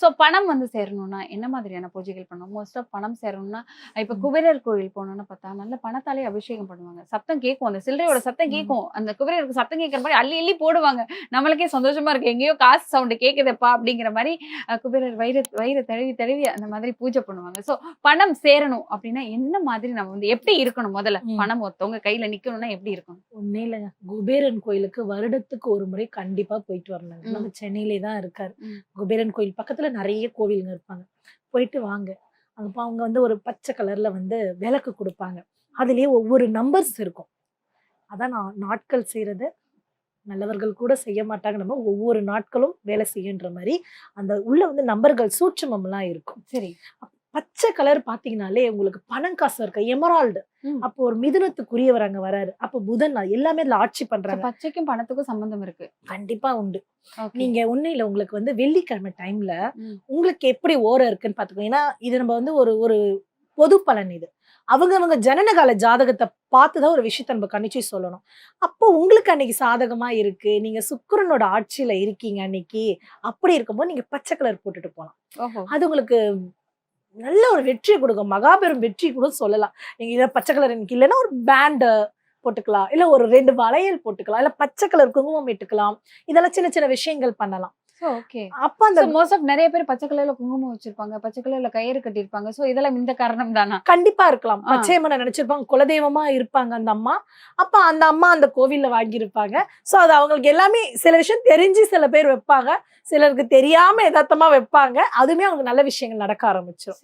So பணம் வந்து சேரணும்னா என்ன மாதிரியான பூஜைகள் பண்ணுவோம் மோஸ்ட் ஆஃப் பணம் சேரணும்னா இப்ப. குபேரர் கோயில் போனோம்னு பார்த்தா நல்ல பணத்தாலே அபிஷேகம் பண்ணுவாங்க. சத்தம் கேட்கும். அந்த சில்லறையோட சத்தம். கேட்கும். அந்த குபேரருக்கு சத்தம் கேட்கற மாதிரி அள்ளி அள்ளி போடுவாங்க. நம்மளுக்கே சந்தோஷமா இருக்கு எங்கேயோ காசு சவுண்ட் கேக்குதப்பா அப்படிங்கிற மாதிரி குபேரர் வயிறு வயிறு தழுவி தழுவி அந்த மாதிரி பூஜை பண்ணுவாங்க. சோ பணம் சேரணும் அப்படின்னா என்ன மாதிரி நம்ம வந்து எப்படி இருக்கணும் முதல்ல. பணம் ஒருத்தவங்க கையில நிக்கணும்னா எப்படி இருக்கணும்? ஒன்னே இல்லைங்க. குபேரன் கோயிலுக்கு வருடத்துக்கு ஒரு முறை கண்டிப்பா போயிட்டு வரணுங்க. ம். நம்ம சென்னையிலே தான் இருக்காரு. குபேரன் கோயில் பக்கத்துல நிறைய கோவிலுங்க இருப்பாங்க. போயிட்டு வாங்க. அப்போ அவங்க வந்து ஒரு பச்சை கலர்ல வந்து விளக்கு கொடுப்பாங்க. அதுலேயே ஒவ்வொரு நம்பர்ஸ் இருக்கும். அதான் நான் நாட்கள் செய்யறது. நல்லவர்கள் கூட செய்ய மாட்டாங்க. நம்ம ஒவ்வொரு நாட்களும் வேலை செய்யுன்ற மாதிரி அந்த உள்ள வந்து நம்பர்கள் சூட்சமம்லாம் இருக்கும். சரி. பச்சை கலர் பாத்தீங்கன்னாலே உங்களுக்கு பணம் காசு இருக்கு? எமரால்டு. அப்போ ஒரு மிதுனத்துக்குரியவர் அங்க வராரு. அப்போ புதன் எல்லாமே அதுல ஆட்சி பண்றாங்க. பச்சைக்கும் பணத்துக்கும் சம்பந்தம் இருக்கு. கண்டிப்பா உண்டு. நீங்க இல்ல உங்களுக்கு வந்து வெள்ளிக்கிழமை டைம்ல. உங்களுக்கு எப்படி ஓரம் இருக்குன்னு பாத்துக்கோங்க. ஏன்னா இது நம்ம வந்து ஒரு ஒரு பொது பலன் இது. அவங்க அவங்க ஜனனகால ஜாதகத்தை பார்த்துதான் ஒரு விஷயத்த நம்ம கணிச்சு சொல்லணும். அப்போ உங்களுக்கு அன்னைக்கு சாதகமா இருக்கு. நீங்க சுக்கிரனோட ஆட்சியில இருக்கீங்க அன்னைக்கு. அப்படி இருக்கும்போது நீங்க பச்சை கலர் போட்டுட்டு ஓஹோ. அது உங்களுக்கு நல்ல ஒரு வெற்றியை கொடுக்கும் மகாபெரும் வெற்றி கூட சொல்லலாம். நீங்க இதை பச்சை கலர் எனக்கு இல்லைன்னா ஒரு பேண்டு போட்டுக்கலாம். இல்ல ஒரு ரெண்டு வளையல் போட்டுக்கலாம். இல்ல பச்சை கலர் குங்குமம் இட்டுக்கலாம். இதெல்லாம் சின்ன சின்ன விஷயங்கள் பண்ணலாம். ஓகே அப்ப அந்த மோஸ்ட் ஆஃப் நிறைய பேர் பச்சை கலர்ல குங்குமம் வச்சிருப்பாங்க பச்சை கலர்ல கயிறு கட்டியிருப்பாங்க. சோ இதெல்லாம் இந்த காரணம் தானா கண்டிப்பா இருக்கலாம். பச்சையம்மனை நினைச்சிருப்பாங்க. குலதெய்வமா இருப்பாங்க அந்த அம்மா. அப்ப அந்த அம்மா அந்த கோவில்ல வாங்கியிருப்பாங்க. சோ அது அவங்களுக்கு எல்லாமே சில விஷயம் தெரிஞ்சு சில பேர் வைப்பாங்க. சிலருக்கு தெரியாம யதார்த்தமா வைப்பாங்க. அதுவுமே அவங்களுக்கு நல்ல விஷயங்கள் நடக்க ஆரம்பிச்சிடும்